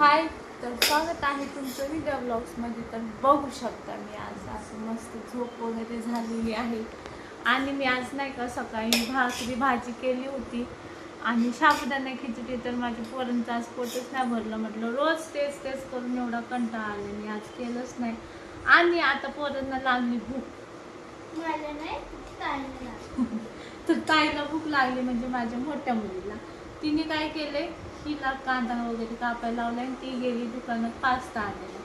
हाय तर स्वागत आहे तुमचं विद्या ब्लॉग्समध्ये तर बघू शकता मी आज असं मस्त झोप वगैरे झालेली आहे. आणि मी आज नाही का सकाळी भाकरी भाजी केली होती. आणि साबुदाणा खिचडी तर माझ्या पोरांचं आज पोटच नाही भरलं. म्हटलं रोज तेच तेच करून एवढा कंटाळा आला. मी आज केलंच नाही. आणि आता पोरांना लागली भूक. मला नाही. तर ताईला भूक लागली म्हणजे माझ्या मोठ्या मुलीला. तिने काय केले? तिला कांदा वगैरे कापायला लावला आणि ती गेली दुकानात पास्ता आणायला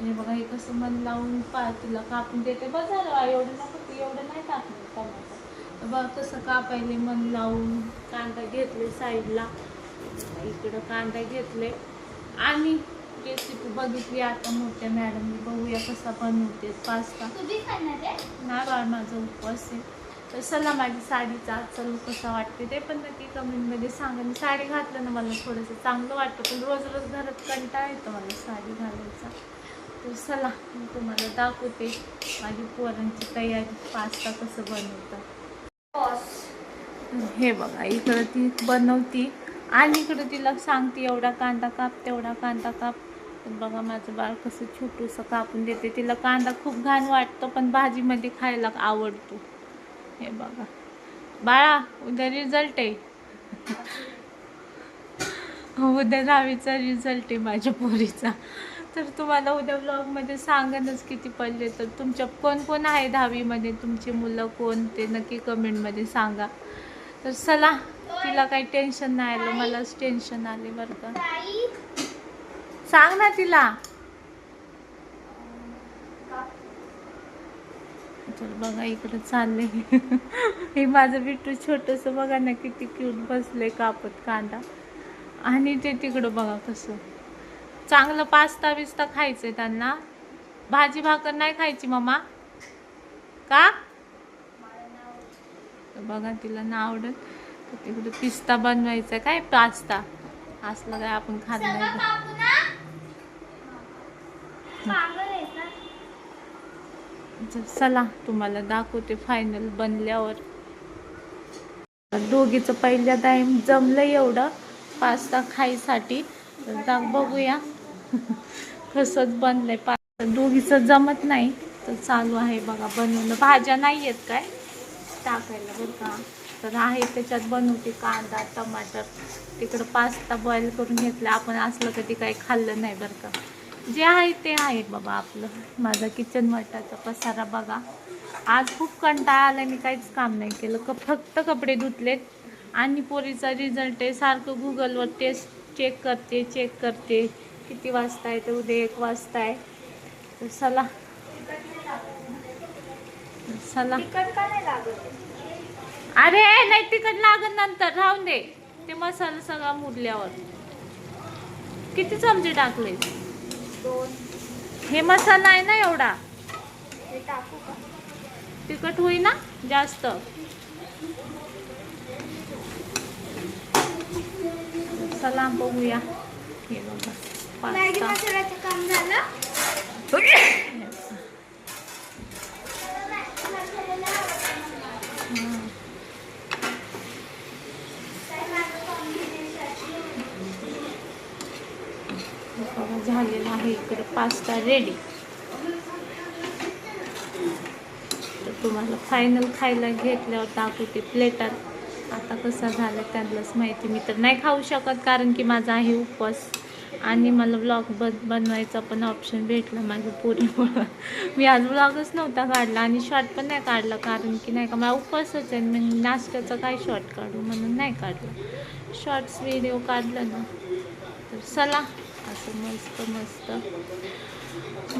आणि बघा हे कसं मन लावून पा तिला कापून देते. बस झालं एवढं नको एवढं नाही टाकलं टमाटर. बघ कसं कापायले मन लावून कांदा घेतले साईडला. इकडं कांदा घेतले. आणि रेसिपी बघितली आता मोठ्या मॅडमने बघूया कसा बनवते पास्ता नाही बाळ माझा उपवास आहे. तर चला माझी साडीचा आजचा look कसा वाटते ते पण नक्की कमेंटमध्ये सांगा. मी साडी घातलं ना मला थोडंसं चांगलं वाटतं पण रोज रोज घरात कंटाळा येतो मला साडी घालायचा. तर चला मी तुम्हाला दाखवते माझी पोरांची तयारी पास्ता कसं बनवतात. बॉस हे बघा इकडं ती बनवती आणि इकडं तिला सांगते एवढा कांदा काप तेवढा कांदा काप. बघा माझं बाळ कसं छोटूसं कापून देते. तिला कांदा खूप घाण वाटतो पण भाजीमध्ये खायला आवडतो. हे बघा. बाळा उद्या रिझल्ट आहे. उद्या दहावीचा रिझल्ट आहे माझ्या पोरीचा. तर तुम्हाला उद्या ब्लॉगमध्ये सांगनच किती पडले तर. तुमच्या कोण कोण आहे दहावीमध्ये? तुमची मुलं कोण? ते नक्की कमेंटमध्ये सांगा. तर चला तिला काही टेन्शन नाही आलं. मलाच टेन्शन आले बरं का. सांग ना तिला. तर बघा इकडं चालले हे माझं बिट्टू छोटस बघा ना किती क्यूट बसले कापत कांदा. आणि ते तिकडं बघा कसं. चांगलं पास्ता बिस्ता खायचंय त्यांना. भाजी भाकर नाही खायची मम्मा का? तर बघा तिला ना आवडत. तर तिकडं पिस्ता बनवायचा काय? पास्ता. असलं काय आपण खात नाही कापू ना पागल आहे का तर चला तुम्हाला दाखवते फायनल बनल्यावर. दोघीचं पहिल्या टाईम जमलं एवढं. पास्ता खायसाठी तर बघूया. कसंच बनलंय पास्ता. दोघीचं जमत नाही तर चालू आहे बघा बनवणं. भाज्या नाही आहेत काय? टाकायला बरं का? तर आहे त्याच्यात बनवते कांदा टमाटर. तिकडं पास्ता बॉईल करून घेतला. आपण असलं कधी काही खाल्लं नाही बरं का. जे आहे ते आहे बाबा आपलं. माझा किचन वाटाचा पसारा बघा. आज खूप कंटाळा आला मी काहीच काम नाही केलं. क फक्त कपडे धुतलेत. आणि पोरीचा रिझल्ट आहे सारखं गुगलवर टेस्ट चेक करते चेक करते. किती वाजता आहे तर उद्या एक वाजता आहे तर चला. चला. नाही अरे नाही तिकट लागत नंतर. राहून दे. ते मसाला सगळा मुरल्यावर. किती चमचे टाकले दोन. हे मसाला आहे ना एवढा? हे टाकू का? तिखट होईना जास्त. चला बघूया. हे बघा मॅगी पास्ता. मसाल्याचं काम झालं हं. बघा, झालेला आहे. इकडे पास्ता रेडी तर तुम्हाला फायनल खायला घेतल्यावर दाखवते प्लेटात आता कसा झाला त्यांनाच माहिती. मी तर नाही खाऊ शकत कारण की माझा आहे उपवास. आणि मला ब्लॉग बन बनवायचा पण ऑप्शन भेटला माझ्या पोरीमुळं. मी आज ब्लॉगच नव्हता काढला आणि शॉर्ट पण नाही काढला कारण की नाही का मला उपवासच आहे. मग नाश्त्याचा काय शॉर्ट काढू म्हणून नाही काढला. शॉर्ट्स व्हिडिओ काढला ना. तर चला. असं मस्त मस्त.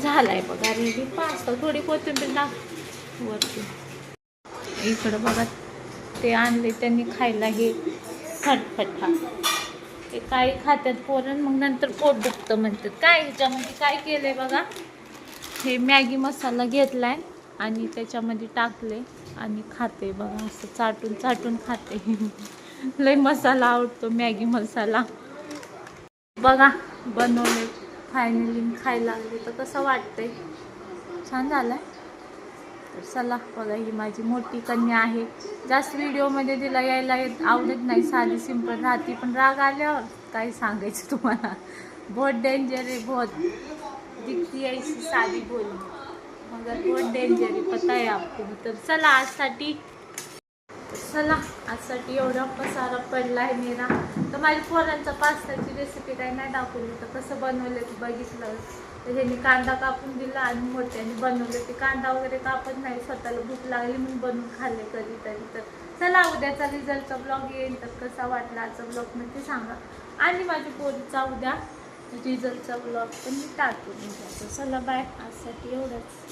झालाय बघा रेडी पास्ता थोडी कोथिंबीर टाक वरती. इकडं बघा ते आणले त्यांनी खायला हे खटपटा. ते काही खात्यात पोरण मग नंतर पोट दुखतं म्हणतात. काय ह्याच्यामध्ये काय केलंय बघा? हे मॅगी मसाला घेतलाय आणि त्याच्यामध्ये टाकले आणि खाते बघा असं चाटून चाटून खाते. लय मसाला आवडतो मॅगी मसाला. बघा बनवले फायनली खायला. लागले तर कसं वाटतंय? छान झालंय. तर चला बघा ही माझी मोठी कन्या आहे. जास्त व्हिडिओमध्ये तिला यायला येत आवडत नाही. साधी सिंपल राहते पण राग आल्यावर काय सांगायचं तुम्हाला. बहुत डेंजर आहे बहुत. दिखती है साधी सारी बोली. मगर बहुत डेंजर है पता है आपको. तर चला आजसाठी चला आजसाठी एवढा पसारा पडला आहे मेरा. तर माझ्या पोरांचा पास्ताची रेसिपी काही नाही दाखवली तर कसं बनवलं ते बघितलं. तर ह्यांनी कांदा कापून दिला आणि मोठ्याने बनवलं. ते कांदा वगैरे कापत नाही स्वतःला भूक लागली म्हणून बनवून खाल्ले कधीतरी. तर चला उद्याचा रिझल्टचा ब्लॉग येईल तर कसा वाटला आजचा ब्लॉग म्हणजे नक्की सांगा. आणि माझ्या पोरीचा उद्या रिझल्टचा ब्लॉग पण मी टाकून चला बाय आजसाठी एवढंच.